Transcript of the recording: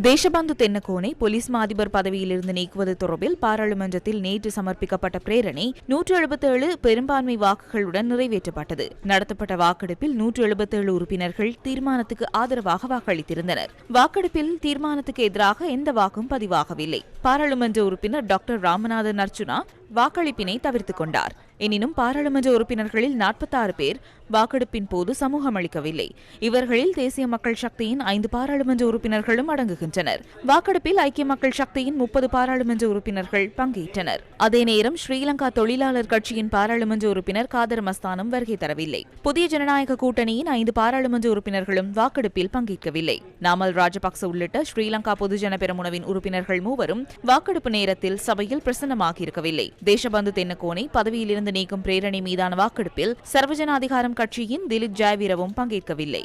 Deshbandhu தென்னகோனை police மாதிபர் பதவியிலிருந்து நீக்குவது தொடர்பில் பாராளுமன்றத்தில் நேற்று சமர்ப்பிக்கப்பட்ட பிரேரணை நூற்று எழுபத்தேழு பெரும்பான்மை வாக்குகளுடன் நிறைவேற்றப்பட்டது. நடத்தப்பட்ட வாக்கெடுப்பில் நூற்று எழுபத்தேழு உறுப்பினர்கள் தீர்மானத்துக்கு ஆதரவாக வாக்களித்திருந்தனர். வாக்கெடுப்பில் தீர்மானத்துக்கு எதிராக எந்த வாக்கும் பதிவாகவில்லை. பாராளுமன்ற உறுப்பினர் டாக்டர் ராமநாதன் அர்ச்சுனா வாக்களிப்பினை தவிர்த்துக் கொண்டார். எனினும் பாராளுமன்ற உறுப்பினர்களில் நாற்பத்தாறு பேர் வாக்கெடுப்பின் போது சமூகம் அளிக்கவில்லை. இவர்களில் தேசிய மக்கள் சக்தியின் ஐந்து பாராளுமன்ற உறுப்பினர்களும் அடங்குகின்றனர். வாக்கெடுப்பில் ஐக்கிய மக்கள் சக்தியின் முப்பது பாராளுமன்ற உறுப்பினர்கள் பங்கேற்றனர். அதே நேரம் ஸ்ரீலங்கா தொழிலாளர் கட்சியின் பாராளுமன்ற உறுப்பினர் காதர் மஸ்தானும் வருகை தரவில்லை. புதிய ஜனநாயக கூட்டணியின் ஐந்து பாராளுமன்ற உறுப்பினர்களும் வாக்கெடுப்பில் பங்கேற்கவில்லை. நாமல் ராஜபக்ச உள்ளிட்ட ஸ்ரீலங்கா பொதுஜன பெரமுனவின் உறுப்பினர்கள் மூவரும் வாக்கெடுப்பு நேரத்தில் சபையில் பிரசன்னமாகியிருக்கவில்லை. தேசபந்து தென்னக்கோனை பதவியிலிருந்து நீக்கும் பிரேரணை மீதான வாக்கெடுப்பில் சர்வஜன அதிகாரம் கட்சியின் திலித் ஜாவீரவும் பங்கேற்கவில்லை.